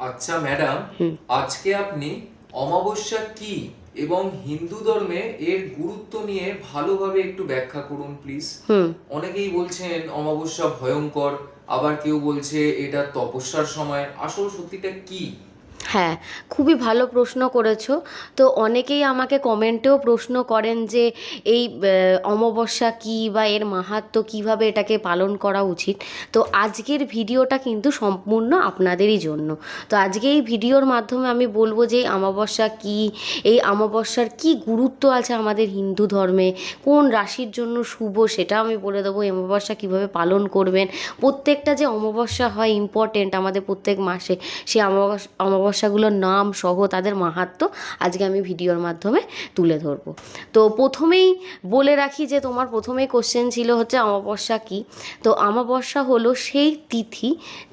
আচ্ছা ম্যাডাম আজকে আপনি অমাবস্যা কি এবং হিন্দু ধর্মে এর গুরুত্ব নিয়ে ভালোভাবে একটু ব্যাখ্যা করুন প্লিজ অনেকেই বলছেন অমাবস্যা ভয়ঙ্কর আবার কেউ বলছে এটা তপস্যার সময়। আসল সত্যিটা কি? হ্যাঁ খুবই ভালো প্রশ্ন করেছ। তো অনেকেই আমাকে কমেন্টেও প্রশ্ন করেন যে এই অমাবস্যা কী বা এর মাহাত্ম্য কীভাবে এটাকে পালন করা উচিত। তো আজকের ভিডিওটা কিন্তু সম্পূর্ণ আপনাদেরই জন্য। তো আজকে এই ভিডিওর মাধ্যমে আমি বলব যে অমাবস্যা কী, এই অমাবস্যার কী গুরুত্ব আছে আমাদের হিন্দু ধর্মে, কোন রাশির জন্য শুভ সেটা আমি বলে দেবো অমাবস্যা কীভাবে পালন করবেন। প্রত্যেকটা যে অমাবস্যা হয় ইম্পর্টেন্ট আমাদের প্রত্যেক মাসে সেই অমাবস্যা অমাবস্যাগুলোর নাম সহ তাদের মাহাত্ম আজকে আমি ভিডিওর মাধ্যমে তুলে ধরব। তো প্রথমেই বলে রাখি যে তোমার প্রথমেই কোশ্চেন ছিল হচ্ছে অমাবস্যা কি? তো অমাবস্যা হলো সেই তিথি,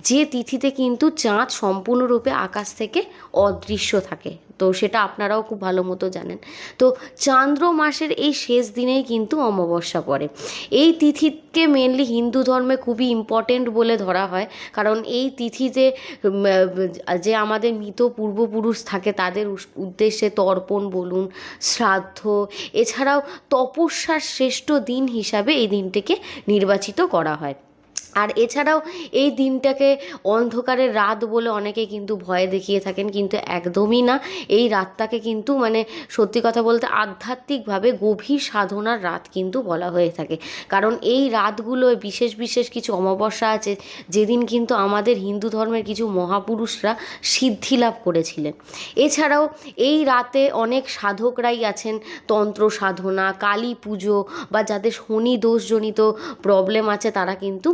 যে তিথিতে কিন্তু চাঁদ সম্পূর্ণরূপে আকাশ থেকে অদৃশ্য থাকে। তো সেটা আপনারাও খুব ভালো মতো জানেন। তো চান্দ্র মাসের এই শেষ দিনেই কিন্তু অমাবস্যা পড়ে। এই তিথিকে মেনলি হিন্দু ধর্মে খুবই ইম্পর্টেন্ট বলে ধরা হয়। কারণ এই তিথিতে যে আমাদের মৃত পূর্বপুরুষ থাকে তাদের উদ্দেশ্যে তর্পণ বলুন, শ্রাদ্ধ, এছাড়াও তপস্যার শ্রেষ্ঠ দিন হিসাবে এই দিনটিকে নির্বাচিত করা হয়। আর এছাড়াও এই দিনটাকে অন্ধকারের রাত বলে অনেকে কিন্তু ভয় দেখিয়ে থাকেন, কিন্তু একদমই না। এই রাতটাকে কিন্তু মানে সত্যি কথা বলতে আধ্যাত্মিকভাবে গভীর সাধনার রাত কিন্তু বলা হয়ে থাকে। কারণ এই রাতগুলোয় বিশেষ বিশেষ কিছু অমাবস্যা আছে, যেদিন কিন্তু আমাদের হিন্দু ধর্মের কিছু মহাপুরুষরা সিদ্ধি লাভ করেছিলেন। এছাড়াও এই রাতে অনেক সাধকরাই আছেন, তন্ত্র সাধনা, কালী পুজো বা যাদের শনি দোষজনিত প্রবলেম আছে, তারা কিন্তু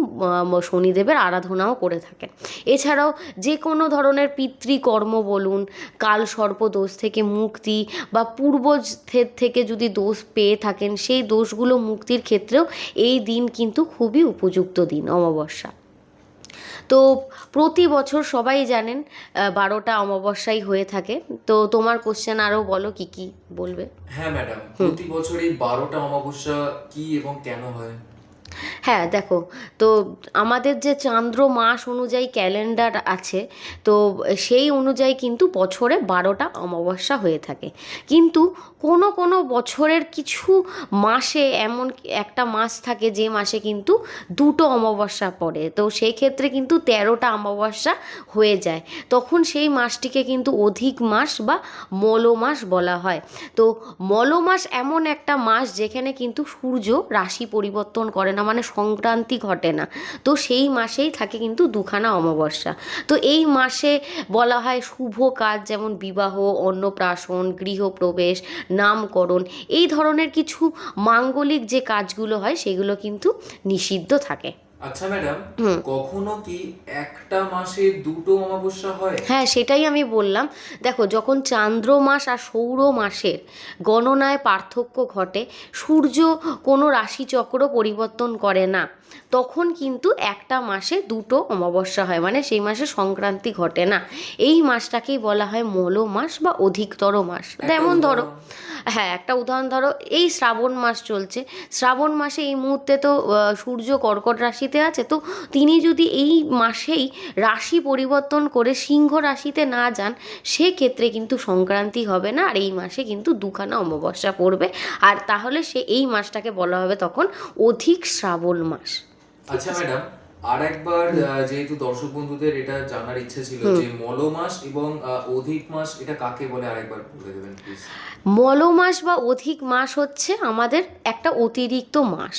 শনিদেবের আরাধনাও করে থাকেন এছাড়াও যে কোনো ধরনের পিতৃকর্ম বলুন কাল সর্প দোষ থেকে মুক্তি বা পূর্বজ থেকে যদি দোষ পেয়ে থাকেন সেই দোষগুলো মুক্তির ক্ষেত্রেও এই দিন কিন্তু খুবই উপযুক্ত দিন অমাবস্যা। তো প্রতি বছর সবাই জানেন বারোটা অমাবস্যাই হয়ে থাকে। তো তোমার কোশ্চেন আরও বলো কি কি বলবে? হ্যাঁ ম্যাডাম প্রতি বছর এই বারোটা অমাবস্যা কি এবং কেন হয়? হ্যাঁ দেখো, তো আমাদের যে চান্দ্র মাস অনুযায়ী ক্যালেন্ডার আছে, তো সেই অনুযায়ী কিন্তু বছরে বারোটা অমাবস্যা হয়ে থাকে। কিন্তু কোনো কোনো বছরের কিছু মাসে এমন একটা মাস থাকে যে মাসে কিন্তু দুটো অমাবস্যা পড়ে, তো সেই ক্ষেত্রে কিন্তু তেরোটা অমাবস্যা হয়ে যায়। তখন সেই মাসটিকে কিন্তু অধিক মাস বা মল মাস বলা হয়। তো মল মাস এমন একটা মাস যেখানে কিন্তু সূর্য রাশি পরিবর্তন করে না মানে সংক্রান্তি ঘটে না। তো সেই মাসেই থাকে কিন্তু দুখানা অমাবস্যা। তো এই মাসে বলা হয় শুভ কাজ যেমন বিবাহ, অন্নপ্রাশন, গৃহপ্রবেশ, নামকরণ এই ধরনের কিছু মাঙ্গলিক যে কাজগুলো হয় সেগুলো কিন্তু নিষিদ্ধ থাকে। আচ্ছা ম্যাডাম কখনো কি একটা মাসে দুটো অমাবস্যা হয়? হ্যাঁ সেটাই আমি বললাম। দেখো যখন চান্দ্র মাস আর সৌর মাসের গণনায় পার্থক্য ঘটে সূর্য কোনো রাশিচক্র পরিবর্তন করে না। তখন কিন্তু একটা মাসে দুটো অমাবস্যা হয়। মানে সেই মাসে সংক্রান্তি ঘটে না। এই মাসটাকেই বলা হয় মল মাস বা অধিকতর মাস। যেমন ধরো হ্যাঁ একটা উদাহরণ ধরো এই শ্রাবণ মাস চলছে। শ্রাবণ মাসে এই মুহূর্তে তো সূর্য কর্কট রাশিতে আছে। তো তিনি যদি এই মাসেই রাশি পরিবর্তন করে সিংহ রাশিতে না যান সেক্ষেত্রে কিন্তু সংক্রান্তি হবে না। আর এই মাসে কিন্তু দুখানা অমাবস্যা পড়বে। আর তাহলে সে এই মাসটাকে বলা হবে তখন অধিক শ্রাবণ মাস। আচ্ছা ম্যাডাম আর একবার যেহেতু দর্শক বন্ধুদের এটা জানার ইচ্ছে ছিল যে মলমাস এবং অধিক মাস এটা কাকে বলে? আরেকবার বলে দেবেন প্লিজ মলমাস বা অধিক মাস হচ্ছে আমাদের একটা অতিরিক্ত মাস।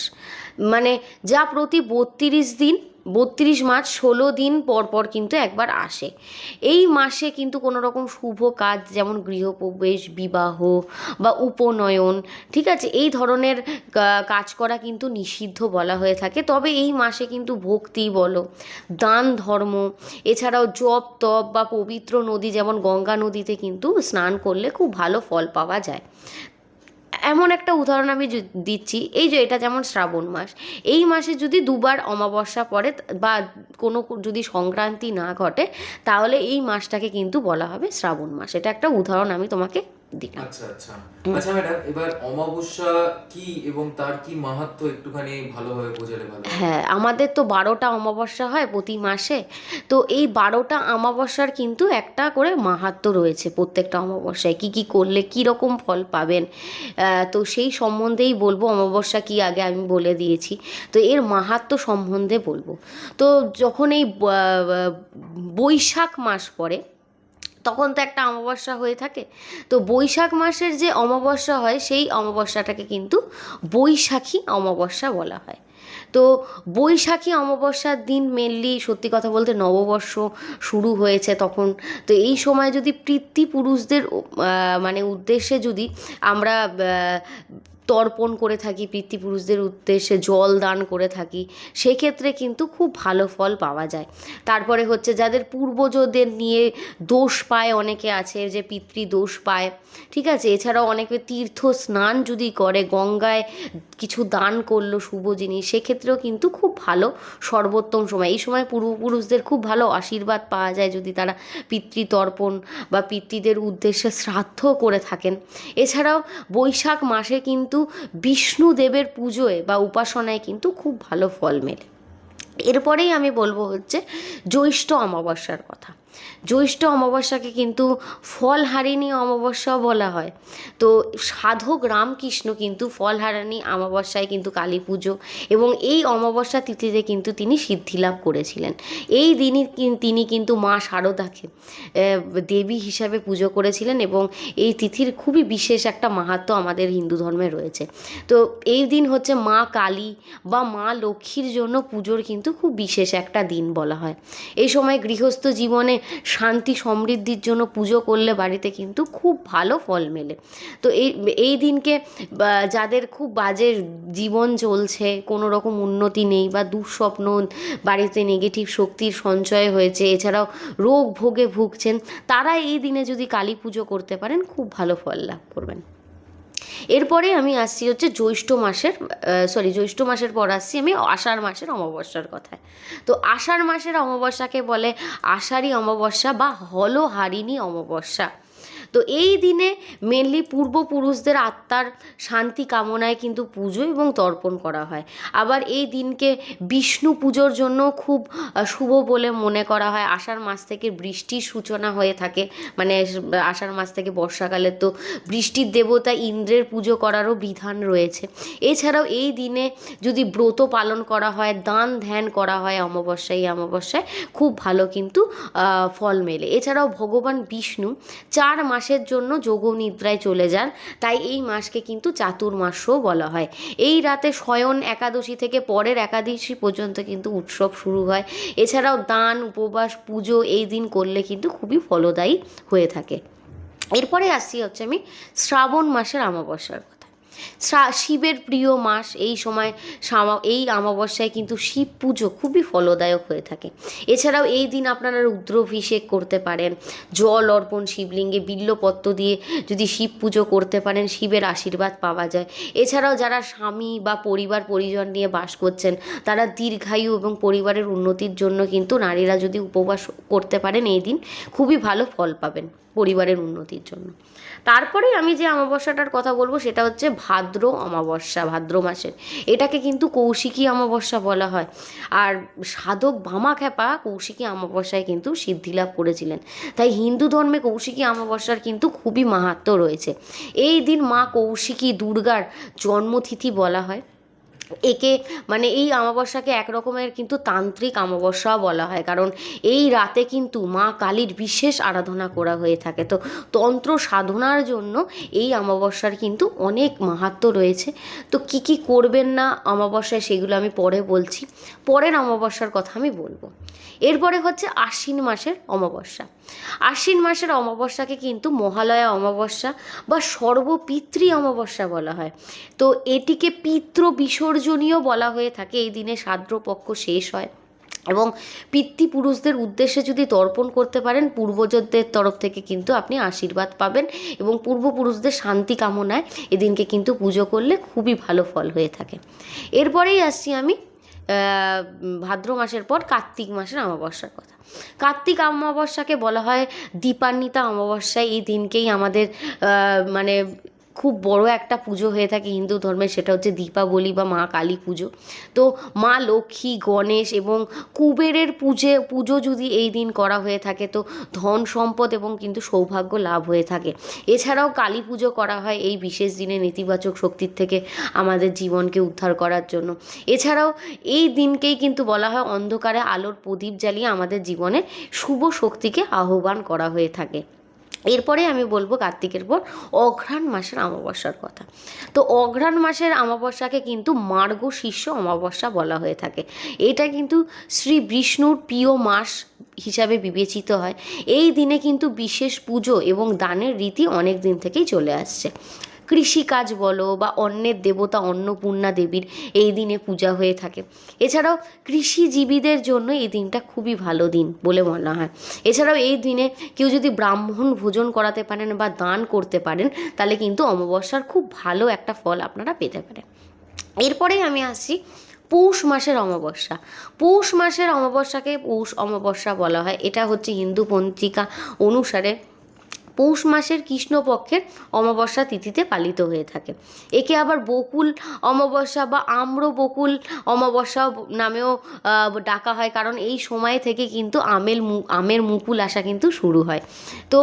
মানে যা প্রতি বত্রিশ দিন বত্রিশ মাস ষোলো দিন পর পর কিন্তু একবার আসে। এই মাসে কিন্তু কোনো রকম শুভ কাজ যেমন গৃহপ্রবেশ, বিবাহ বা উপনয়ন, ঠিক আছে? এই ধরনের কাজ করা কিন্তু নিষিদ্ধ বলা হয়ে থাকে। তবে এই মাসে কিন্তু ভক্তি বলো, দান ধর্ম, এছাড়াও জপ তপ বা পবিত্র নদী যেমন গঙ্গা নদীতে কিন্তু স্নান করলে খুব ভালো ফল পাওয়া যায়। এমন একটা উদাহরণ আমি দিচ্ছি, এই যে এটা যেমন শ্রাবণ মাস, এই মাসে যদি দুবার অমাবস্যা পড়ে বা কোনো যদি সংক্রান্তি না ঘটে, তাহলে এই মাসটাকে কিন্তু বলা হবে শ্রাবণ মাস। এটা একটা উদাহরণ আমি তোমাকে দিলাম। আচ্ছা আচ্ছা। আচ্ছা ম্যাডাম এবার অমাবস্যা কি এবং তার কি মাহাত্ম্য একটুখানি ভালোভাবে বোঝালে ভালো হ্যাঁ? আমাদের তো বারোটা অমাবস্যা হয় প্রতি মাসে। তো এই বারোটা অমাবস্যার কিন্তু একটা করে মাহাত্ম্য রয়েছে প্রত্যেকটা অমাবস্যায়। কি কি করলে কি রকম ফল পাবেন? তো সেই সম্বন্ধেই বলব অমাবস্যা কি আগে আমি বলে দিয়েছি। তো এর মাহাত্ম্য সম্বন্ধে বলব। তো যখন এই বৈশাখ মাস পড়ে তখন তো একটা অমাবস্যা হয়ে থাকে। তো বৈশাখ মাসের যে অমাবস্যা হয়, সেই অমাবস্যাটাকে কিন্তু বৈশাখী অমাবস্যা বলা হয়। তো বৈশাখী অমাবস্যার দিন মেনলি সত্যি কথা বলতে নববর্ষ শুরু হয়েছে তখন। তো এই সময় যদি পিতৃপুরুষদের মানে উদ্দেশ্যে যদি আমরা তর্পণ করে থাকি, পিতৃপুরুষদের উদ্দেশ্যে জল দান করে থাকি, সেক্ষেত্রে কিন্তু খুব ভালো ফল পাওয়া যায়। তারপরে হচ্ছে যাদের পূর্বজদের নিয়ে দোষ পায়, অনেকে আছে যে পিতৃ দোষ পায়, ঠিক আছে? এছাড়াও অনেকে তীর্থ স্নান যদি করে, গঙ্গায় কিছু দান করল শুভ জিনিস, সেক্ষেত্রেও কিন্তু খুব ভালো সর্বোত্তম সময়। এই সময় পূর্বপুরুষদের খুব ভালো আশীর্বাদ পাওয়া যায় যদি তারা পিতৃতর্পণ বা পিতৃদের উদ্দেশ্যে শ্রাদ্ধ করে থাকেন। এছাড়াও বৈশাখ মাসে কিন্তু বিষ্ণুদেবের পুজোয় বা উপাসনায় কিন্তু খুব ভালো ফল মেলে। এরপরেই আমি বলব হচ্ছে জ্যৈষ্ঠ অমাবস্যার কথা। জ্যৈষ্ঠ অমাবস্যাকে কিন্তু ফল ফলহারিণী অমাবস্যাও বলা হয়। তো সাধক রামকৃষ্ণ কিন্তু ফলহারিণী অমাবস্যায় কিন্তু কালী পুজো এবং এই অমাবস্যা তিথিতে কিন্তু তিনি সিদ্ধি লাভ করেছিলেন। এই দিনই তিনি কিন্তু মা শারদাকে দেবী হিসাবে পুজো করেছিলেন এবং এই তিথির খুবই বিশেষ একটা মাহাত্ম্য আমাদের হিন্দু ধর্মে রয়েছে। তো এই দিন হচ্ছে মা কালী বা মা লক্ষ্মীর জন্য পুজোর কিন্তু খুব বিশেষ একটা দিন বলা হয়। এই সময় গৃহস্থ জীবনে শান্তি সমৃদ্ধির জন্য পুজো করলে বাড়িতে কিন্তু খুব ভালো ফল মেলে। তো এই এই দিনকে যাদের খুব বাজে জীবন চলছে, কোনো রকম উন্নতি নেই বা দুঃস্বপ্ন, বাড়িতে নেগেটিভ শক্তির সঞ্চয় হয়েছে, এছাড়াও রোগ ভোগে ভুগছেন, তারা এই দিনে যদি কালী পুজো করতে পারেন, খুব ভালো ফল লাভ করবেন। এরপরে আমি আসছি হচ্ছে জ্যৈষ্ঠ মাসের সরি জ্যৈষ্ঠ মাসের পর আসছি আমি আষাঢ় মাসের অমাবস্যার কথায়। তো আষাঢ় মাসের অমাবস্যাকে বলে আষাঢ়ী অমাবস্যা বা হলহারিণী অমাবস্যা। তো এই দিনে মেনলি পূর্বপুরুষদের আত্মার শান্তি কামনায় কিন্তু পুজো এবং তর্পণ করা হয়। আবার এই দিনকে বিষ্ণু পুজোর জন্য খুব শুভ বলে মনে করা হয়। আষাঢ় মাস থেকে বৃষ্টির সূচনা হয়ে থাকে। মানে আষাঢ় মাস থেকে বর্ষাকালে তো বৃষ্টির দেবতা ইন্দ্রের পুজো করারও বিধান রয়েছে। এছাড়াও এই দিনে যদি ব্রত পালন করা হয়, দান ধ্যান করা হয় অমাবস্যায় অমাবস্যায় খুব ভালো কিন্তু ফল মেলে। এছাড়াও ভগবান বিষ্ণু চার মাসের জন্য যোগ নিদ্রায় চলে যান, তাই এই মাসকে কিন্তু চাতুর্মাসও বলা হয়। এই রাতে শয়ন একাদশী থেকে পরের একাদশী পর্যন্ত কিন্তু উৎসব শুরু হয়। এছাড়াও দান, উপবাস, পুজো এই দিন করলে কিন্তু খুবই ফলদায়ী হয়ে থাকে। এরপরে আসছি হচ্ছে আমি শ্রাবণ মাসের শ্রা- শিবের প্রিয় মাস এই সময় সামা- এই অমাবস্যায় কিন্তু শিব পুজো খুবই ফলদায়ক হয়ে থাকে। এছাড়াও এই দিন আপনারা রুদ্রাভিষেক করতে পারেন, জল অর্পণ, শিবলিঙ্গে বিল্লপত্র দিয়ে যদি শিব পুজো করতে পারেন, শিবের আশীর্বাদ পাওয়া যায়। এছাড়াও যারা স্বামী বা পরিবার, পরিজন নিয়ে বাস করছেন, তারা দীর্ঘায়ু এবং পরিবারের উন্নতির জন্য কিন্তু নারীরা যদি উপবাস করতে পারেন এই দিন, খুবই ভালো ফল পাবেন পরিবারের উন্নতির জন্য। তারপরে আমি যে অমাবস্যাটার কথা বলব সেটা হচ্ছে ভাদ্র অমাবস্যা, ভাদ্র মাসের। এটাকে কিন্তু কৌশিকী অমাবস্যা বলা হয়। আর সাধক বামাখ্যাপা কৌশিকী অমাবস্যায় কিন্তু সিদ্ধিলাভ করেছিলেন। তাই হিন্দু ধর্মে কৌশিকী অমাবস্যার কিন্তু খুবই মাহাত্ম রয়েছে। এই দিন মা কৌশিকী দুর্গার জন্মতিথি বলা হয়। একে মানে এই অমাবস্যাকে এক রকমের কিন্তু তান্ত্রিক অমাবস্যাও বলা হয়। কারণ এই রাতে কিন্তু মা কালীর বিশেষ আরাধনা করা হয়ে থাকে। তো তন্ত্র সাধনার জন্য এই অমাবস্যার কিন্তু অনেক মাহাত্ম্য রয়েছে। তো কি কি করবেন না অমাবস্যায় সেগুলো আমি পরে বলছি। পরের অমাবস্যার কথা আমি বলব। এরপরে হচ্ছে আশ্বিন মাসের অমাবস্যা। আশ্বিন মাসের অমাবস্যাকে কিন্তু মহালয়া অমাবস্যা বা সর্বপিতৃ অমাবস্যা বলা হয়। তো এটিকে পিতৃ বিসর্জনীয় বলা হয়ে থাকে, এই দিনে সাদ্রপক্ষ শেষ হয়। এবং পিতৃপুরুষদের উদ্দেশ্যে যদি তর্পণ করতে পারেন, পূর্বজদের তরফ থেকে কিন্তু আপনি আশীর্বাদ পাবেন এবং পূর্বপুরুষদের শান্তি কামনায় এদিনকে কিন্তু পুজো করলে খুবই ভালো ফল হয়ে থাকে। এরপরেই আসছি আমি ভাদ্র মাসের পর কার্তিক মাসের অমাবস্যার কথা। কার্তিক অমাবস্যাকে বলা হয় দীপান্বিতা অমাবস্যা এই দিনকেই আমাদের মানে খুব বড় একটা পুজো হয়ে থাকে হিন্দু ধর্মে সেটা হচ্ছে দীপাবলি বা মা কালী পুজো। তো মা লক্ষ্মী, গণেশ এবং কুবেরের পুজো পুজো যদি এই দিন করা হয়ে থাকে তো ধন সম্পদ এবং কিন্তু সৌভাগ্য লাভ হয়ে থাকে। এছাড়াও কালী পুজো করা হয় এই বিশেষ দিনে নেতিবাচক শক্তির থেকে আমাদের জীবনকে উদ্ধার করার জন্য। এছাড়াও এই দিনকেই কিন্তু বলা হয় অন্ধকারে আলোর প্রদীপ জ্বালিয়ে আমাদের জীবনে শুভ শক্তিকে আহ্বান করা হয়ে থাকে। এরপরে আমি বলব কার্তিকের পর অঘ্রাণ মাসের অমাবস্যার কথা। তো অঘ্রাণ মাসের অমাবস্যাকে কিন্তু মার্গ শীর্ষ অমাবস্যা বলা হয়ে থাকে। এটা কিন্তু শ্রী বিষ্ণুর প্রিয় মাস হিসাবে বিবেচিত হয়। এই দিনে কিন্তু বিশেষ পুজো এবং দানের রীতি অনেক দিন থেকেই চলে আসছে। কৃষিকাজ বলো বা অন্নের দেবতা অন্নপূর্ণা দেবীর এই দিনে পূজা হয়ে থাকে। এছাড়াও কৃষিজীবীদের জন্য এই দিনটা খুবই ভালো দিন বলে মনে হয়। এছাড়াও এই দিনে কেউ যদি ব্রাহ্মণ ভোজন করাতে পারেন বা দান করতে পারেন, তাহলে কিন্তু অমাবস্যার খুব ভালো একটা ফল আপনারা পেতে পারেন। এরপরেই আমি আসছি পৌষ মাসের অমাবস্যা। পৌষ মাসের অমাবস্যাকে পৌষ অমাবস্যা বলা হয়। এটা হচ্ছে হিন্দু পঞ্জিকা অনুসারে পৌষ মাসের কৃষ্ণপক্ষের অমাবস্যা তিথিতে পালিত হয়ে থাকে। একে আবার বকুল অমাবস্যা বা আম্র বকুল অমাবস্যা নামেও ডাকা হয়, কারণ এই সময় থেকে কিন্তু আমের আমের মুকুল আসা কিন্তু শুরু হয়। তো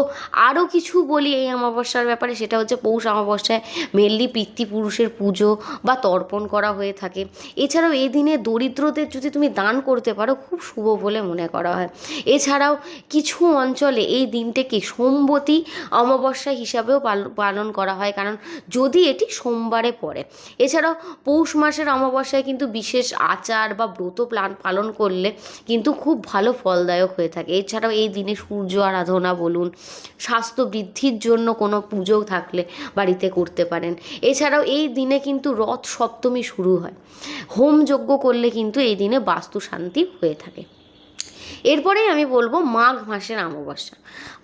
আরও কিছু বলি এই অমাবস্যার ব্যাপারে, সেটা হচ্ছে পৌষ অমাবস্যায় মেনলি পিতৃপুরুষের পুজো বা তর্পণ করা হয়ে থাকে। এছাড়াও এই দিনে দরিদ্রদের যদি তুমি দান করতে পারো, খুব শুভ বলে মনে করা হয়। এছাড়াও কিছু অঞ্চলে এই দিনটাকে সোমবতী অমাবস্যা হিসাবেও পাল- পালন করা হয়, কারণ যদি এটি সোমবারে পড়ে। এছাড়াও পৌষ মাসের অমাবস্যায় কিন্তু বিশেষ আচার বা ব্রত প্লান, পালন করলে কিন্তু খুব ভালো ফলদায়ক হয়ে থাকে। এছাড়াও এই দিনে সূর্য আরাধনা বলুন, স্বাস্থ্য বৃদ্ধির জন্য কোনো পুজো থাকলে বাড়িতে করতে পারেন। এছাড়াও এই দিনে কিন্তু রথ সপ্তমী শুরু হয়। হোম যজ্ঞ করলে কিন্তু এই দিনে বাস্তু শান্তি হয়ে থাকে। এরপরেই আমি বলব মাঘ মাসের অমাবস্যা।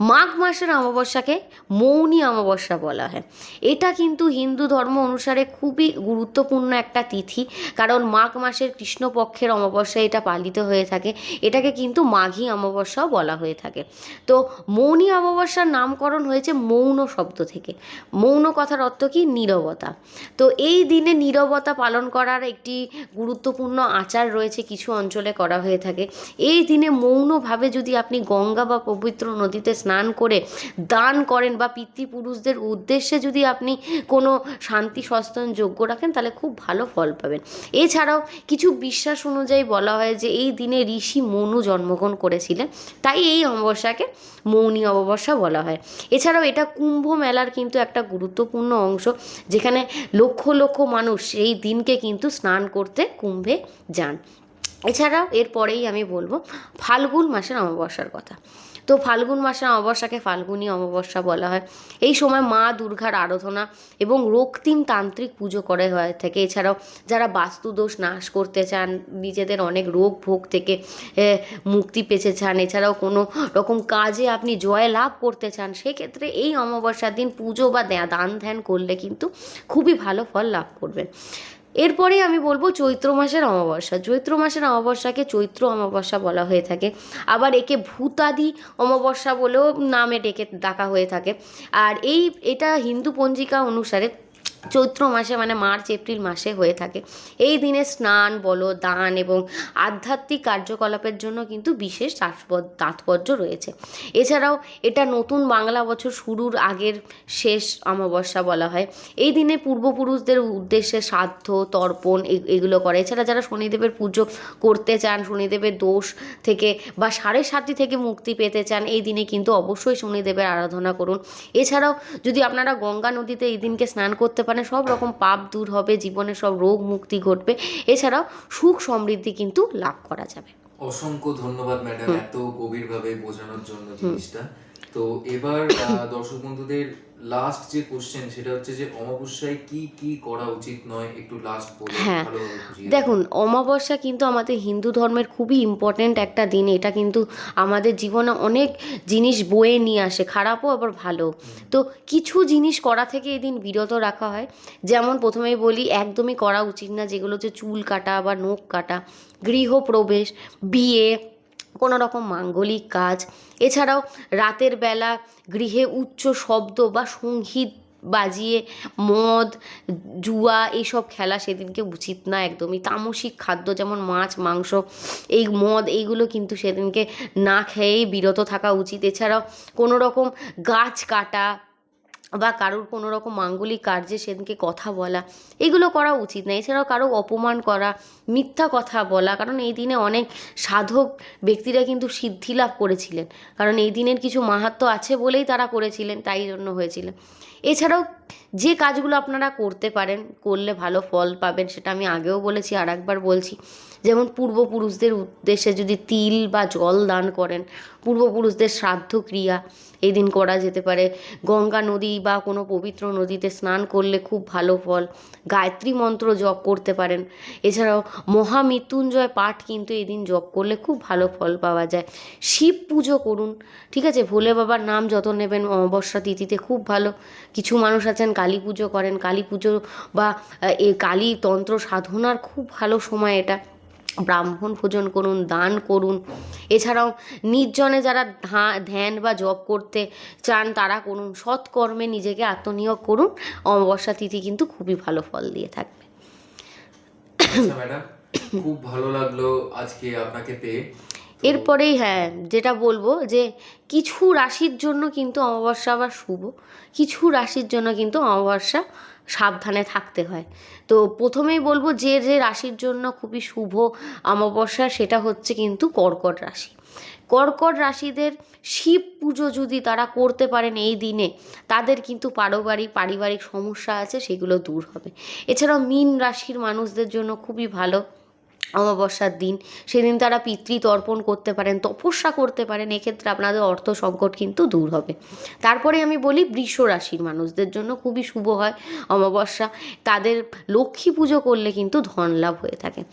মাঘ মাসের অমাবস্যাকে মৌনী অমাবস্যা বলা হয়। এটা কিন্তু হিন্দু ধর্ম অনুসারে খুবই গুরুত্বপূর্ণ একটা তিথি, কারণ মাঘ মাসের কৃষ্ণপক্ষের অমাবস্যা এটা পালিত হয়ে থাকে। এটাকে কিন্তু মাঘী অমাবস্যাও বলা হয়ে থাকে। তো মৌনী অমাবস্যার নামকরণ হয়েছে মৌন শব্দ থেকে। মৌন কথার অর্থ কি? নীরবতা। তো এই দিনে নীরবতা পালন করার একটি গুরুত্বপূর্ণ আচার রয়েছে, কিছু অঞ্চলে করা হয়ে থাকে। এই দিনে মৌনভাবে যদি আপনি গঙ্গা বা পবিত্র নদীতে স্নান করে দান করেন বা পিতৃপুরুষদের উদ্দেশ্যে যদি আপনি কোনো শান্তি, সস্তান যোগ্য রাখেন, তাহলে খুব ভালো ফল পাবেন। এছাড়াও কিছু বিশ্বাস অনুযায়ী বলা হয় যে, এই দিনে ঋষি মনু জন্মগ্রহণ করেছিলেন, তাই এই অমাবস্যাকে মৌনী অমাবস্যা বলা হয়। এছাড়াও এটা কুম্ভ মেলার কিন্তু একটা গুরুত্বপূর্ণ অংশ, যেখানে লক্ষ লক্ষ মানুষ এই দিনকে কিন্তু স্নান করতে কুম্ভে যান। এছাড়াও এরপরেই আমি বলব ফাল্গুন মাসের অমাবস্যার কথা। তো ফাল্গুন মাসের অমাবস্যাকে ফাল্গুনী অমাবস্যা বলা হয়। এই সময় মা দুর্গার আরাধনা এবং রক্তিম তান্ত্রিক পুজো করে হয়ে থাকে। এছাড়াও যারা বাস্তুদোষ নাশ করতে চান, নিজেদের অনেক রোগ ভোগ থেকে মুক্তি পেতে চান, এছাড়াও কোনো রকম কাজে আপনি জয় লাভ করতে চান, সেক্ষেত্রে এই অমাবস্যার দিন পুজো বা দান ধ্যান করলে কিন্তু খুবই ভালো ফল লাভ করবেন। এরপরে আমি বলব চৈত্র মাসের অমাবস্যা। চৈত্র মাসের অমাবস্যাকে চৈত্র অমাবস্যা বলা হয়ে থাকে। আবার একে ভূতাদি অমাবস্যা বলেও নামে ডেকে ডাকা হয়ে থাকে। আর এই, এটা হিন্দু পঞ্জিকা অনুসারে চৈত্র মাসে মানে মার্চ, এপ্রিল মাসে হয়ে থাকে। এই দিনে স্নান, বলো, দান এবং আধ্যাত্মিক কার্যকলাপের জন্য কিন্তু বিশেষ তাৎপর্য রয়েছে। এছাড়াও এটা নতুন বাংলা বছর শুরুর আগের শেষ অমাবস্যা বলা হয়। এই দিনে পূর্বপুরুষদের উদ্দেশ্যে শ্রাদ্ধ, তর্পণ এগুলো করে। এছাড়া যারা শনিদেবের পুজো করতে চান, শনিদেবের দোষ থেকে বা সাড়ে সাতি থেকে মুক্তি পেতে চান, এই দিনে কিন্তু অবশ্যই শনিদেবের আরাধনা করুন। এছাড়াও যদি আপনারা গঙ্গা নদীতে এই দিনকে স্নান করতে পারেন সব রকম পাপ দূর হবে জীবনে সব রোগ মুক্তি ঘটবে। এছাড়াও সুখ সমৃদ্ধি কিন্তু লাভ করা যাবে। অসংখ্য ধন্যবাদ ম্যাডাম এত গভীরভাবে বোঝানোর জন্য জিনিসটা। তো এবার দর্শক বন্ধুদের লাস্ট যে কোশ্চেন সেটা হচ্ছে যে অমাবস্যায় কি কি করা উচিত নয়? একটু লাস্ট বলে হ্যাঁ। দেখুন অমাবস্যা কিন্তু আমাদের হিন্দু ধর্মের খুবই ইম্পর্ট্যান্ট একটা দিন। এটা কিন্তু আমাদের জীবনে অনেক জিনিস বয়ে নিয়ে আসে খারাপও আবার ভালো। তো কিছু জিনিস করা থেকে এদিন বিরত রাখা হয়। যেমন প্রথমেই বলি একদমই করা উচিত না যেগুলো হচ্ছে চুল কাটা বা নখ কাটা গৃহপ্রবেশ বিয়ে কোনো রকম মাঙ্গলিক কাজ। এছাড়াও রাতের বেলা গৃহে উচ্চ শব্দ বা সংগীত বাজিয়ে মদ, জুয়া এইসব খেলা সেদিনকে উচিত না একদমই। তামসিক খাদ্য যেমন মাছ, মাংস, এই মদ এইগুলো কিন্তু সেদিনকে না খেয়েই বিরত থাকা উচিত। এছাড়াও কোনো রকম গাছ কাটা বা কারোর কোনো রকম মাঙ্গলিক কার্যে সেদিনকে কথা বলা, এগুলো করা উচিত না। এছাড়াও কারও অপমান করা, মিথ্যা কথা বলা, কারণ এই দিনে অনেক সাধক ব্যক্তিরা কিন্তু সিদ্ধি লাভ করেছিলেন। কারণ এই দিনের কিছু মাহাত্ম্য আছে বলেই তারা করেছিলেন, তাই জন্য হয়েছিল। এছাড়াও যে কাজগুলো আপনারা করতে পারেন, করলে ভালো ফল পাবেন, সেটা আমি আগেও বলেছি আর একবার বলছি। যেমন পূর্বপুরুষদের উদ্দেশ্যে যদি তিল বা জল দান করেন, পূর্বপুরুষদের শ্রাদ্ধ ক্রিয়া এই দিন করা যেতে পারে। গঙ্গা নদী বা কোনো পবিত্র নদীতে স্নান করলে খুব ভালো ফল। গায়ত্রী মন্ত্র জপ করতে পারেন। এছাড়াও মহামৃত্যুঞ্জয় পাঠ কিন্তু এই দিন জপ করলে খুব ভালো ফল পাওয়া যায়। শিব পুজো করুন, ঠিক আছে? ভোলে বাবার নাম যত নেবেন অমাবস্যা তিথিতে খুব ভালো। কিছু মানুষ আছেন, কালী পুজো করেন। কালী পুজো বা কালী তন্ত্র সাধনার খুব ভালো সময় এটা। ব্রাহ্মণ ভোজন করুন, দান করুন। এছাড়াও নির্জনে যারা ধ্যান বা জপ করতে চান তারা করুন, সৎকর্মে নিজেকে আত্মনিয়োগ করুন। অমাবস্যা তিথি কিন্তু খুবই ভালো ফল দিয়ে থাকবে। আচ্ছা খুব ভালো লাগল আজকে আপনাকে পেয়ে। এরপরেই হ্যাঁ যেটা বলব যে কিছু রাশির জন্য কিন্তু অমাবস্যা আবার শুভ, কিছু রাশির জন্য কিন্তু অমাবস্যা সাবধানে থাকতে হয়। তো প্রথমেই বলব যে যে রাশির জন্য খুবই শুভ অমাবস্যা সেটা হচ্ছে কিন্তু কর্কট রাশি। কর্কট রাশিদের শিব পুজো যদি তারা করতে পারেন এই দিনে, তাদের কিন্তু পারিবারিক পারিবারিক সমস্যা আছে, সেগুলো দূর হবে। এছাড়াও মীন রাশির মানুষদের জন্য খুবই ভালো। অমাবস্যার দিন, সেদিন তারা পিতৃতর্পণ করতে পারেন, তপস্যা করতে পারেন, এক্ষেত্রে আপনাদের অর্থ সংকট কিন্তু দূর হবে। তারপরে আমি বলি বৃষ রাশির মানুষদের জন্য খুবই শুভ হয় অমাবস্যা। তাদের লক্ষ্মী পুজো করলে কিন্তু ধন লাভ হয়ে থাকে।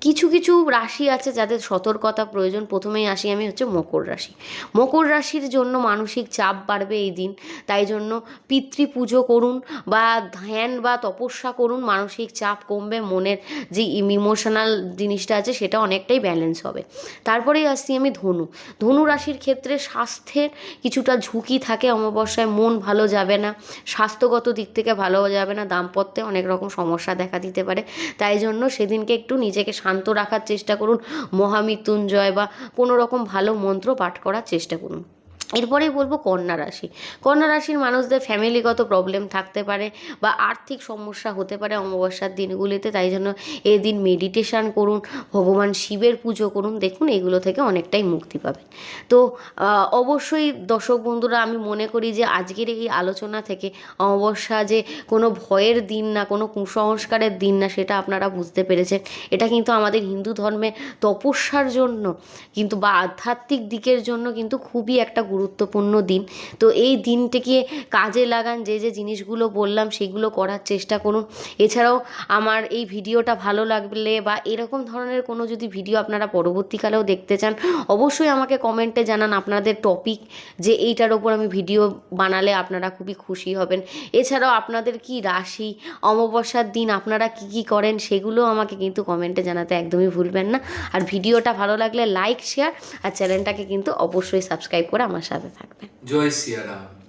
কিছু কিছু রাশি আছে যাদের সতর্কতা প্রয়োজন। প্রথমেই আসি আমি হচ্ছে মকর রাশি। মকর রাশির জন্য মানসিক চাপ বাড়বে এই দিন। তাই জন্য পিতৃ পুজো করুন বা ধ্যান বা তপস্যা করুন। মানসিক চাপ কমবে, মনের যে ইমোশনাল জিনিসটা আছে সেটা অনেকটাই ব্যালেন্স হবে। তারপরেই আসছি আমি ধনু। ধনু রাশির ক্ষেত্রে স্বাস্থ্যের কিছুটা ঝুঁকি থাকে অমাবস্যায়, মন ভালো যাবে না, স্বাস্থ্যগত দিক থেকে ভালো যাবে না, দাম্পত্যে অনেক রকম সমস্যা দেখা দিতে পারে। তাই জন্য সেদিনকে একটু নিজেকে শান্ত রাখার চেষ্টা করুন, মহামৃত্যুঞ্জয় বা কোনো রকম ভালো মন্ত্র পাঠ করার চেষ্টা করুন। এরপরেই বলব কন্যা রাশি। কন্যা রাশির মানুষদের ফ্যামিলিগত প্রবলেম থাকতে পারে বা আর্থিক সমস্যা হতে পারে অমাবস্যার দিনগুলিতে, তাই জন্য এই দিন মেডিটেশান করুন, ভগবান শিবের পুজো করুন, দেখুন এগুলো থেকে অনেকটাই মুক্তি পাবেন। তো অবশ্যই দর্শক বন্ধুরা, আমি মনে করি যে আজকের এই আলোচনা থেকে অমাবস্যা যে কোনো ভয়ের দিন না, কোনো কুসংস্কারের দিন না, সেটা আপনারা বুঝতে পেরেছেন। এটা কিন্তু আমাদের হিন্দু ধর্মে তপস্যার জন্য, কিন্তু বা আধ্যাত্মিক দিকের জন্য কিন্তু খুবই একটা গুরুত্বপূর্ণ দিন। তো এই দিনটিকে কাজে লাগান, যে যে জিনিসগুলো বললাম সেগুলো করার চেষ্টা করুন। এছাড়াও আমার এই ভিডিওটা ভালো লাগলে বা এরকম ধরনের কোনো যদি ভিডিও আপনারা পরবর্তীকালেও দেখতে চান, অবশ্যই আমাকে কমেন্টে জানান আপনাদের টপিক, যে এইটার ওপর আমি ভিডিও বানালে আপনারা খুবই খুশি হবেন। এছাড়াও আপনাদের কি রাশি, অমাবস্যার দিন আপনারা কি কি করেন সেগুলো আমাকে কিন্তু কমেন্টে জানাতে একদমই ভুলবেন না। আর ভিডিওটা ভালো লাগলে লাইক, শেয়ার আর চ্যানেলটাকে কিন্তু অবশ্যই সাবস্ক্রাইব করে আমার সাথে থাকবেন। জয় সিয়ারাম।